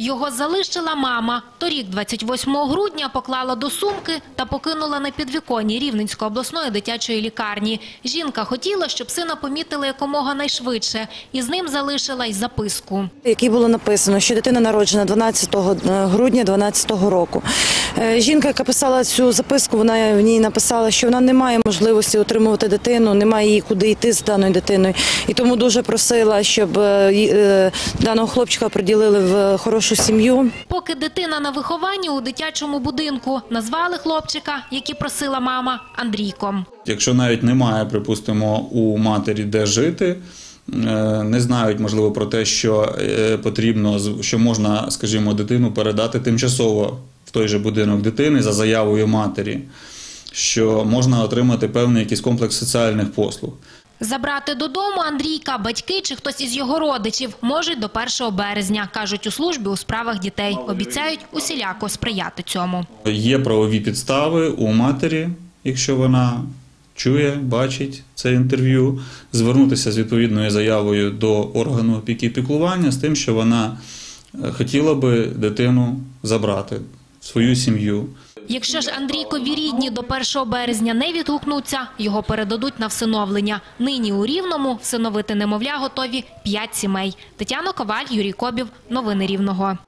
Його залишила мама. Торік, 28 грудня, поклала до сумки та покинула на підвіконні Рівненської обласної дитячої лікарні. Жінка хотіла, щоб сина помітили якомога найшвидше, і з ним залишила й записку. якій було написано, що дитина народжена 12 грудня 2012 року. Е, Жінка, яка писала цю записку, вона в ній написала, що вона не має можливості отримувати дитину, немає їй куди йти з даною дитиною. І тому дуже просила, щоб е, е, даного хлопчика приділили в хорошу сім'ю. Поки дитина на вихованні у дитячому будинку, назвали хлопчика, який просила мама, Андрійком. Якщо навіть немає, припустимо, у матері де жити, е, не знають, можливо, про те, що е, потрібно, що можна, скажімо, дитину передати тимчасово в той же будинок дитини за заявою матері, що можна отримати певний якийсь комплекс соціальних послуг. Забрати додому Андрійка батьки чи хтось із його родичів можуть до 1 березня, кажуть у службі у справах дітей. Обіцяють усіляко сприяти цьому. Є правові підстави у матері, якщо вона чує, бачить це інтерв'ю, звернутися з відповідною заявою до органу опіки і піклування з тим, що вона е, хотіла би дитину забрати свою сім'ю. Якщо ж Андрійкові рідні до 1 березня не відгукнуться, його передадуть на всиновлення. Нині у Рівному всиновити немовля готові 5 сімей. Тетяна Коваль, Юрій Кобів. Новини Рівного.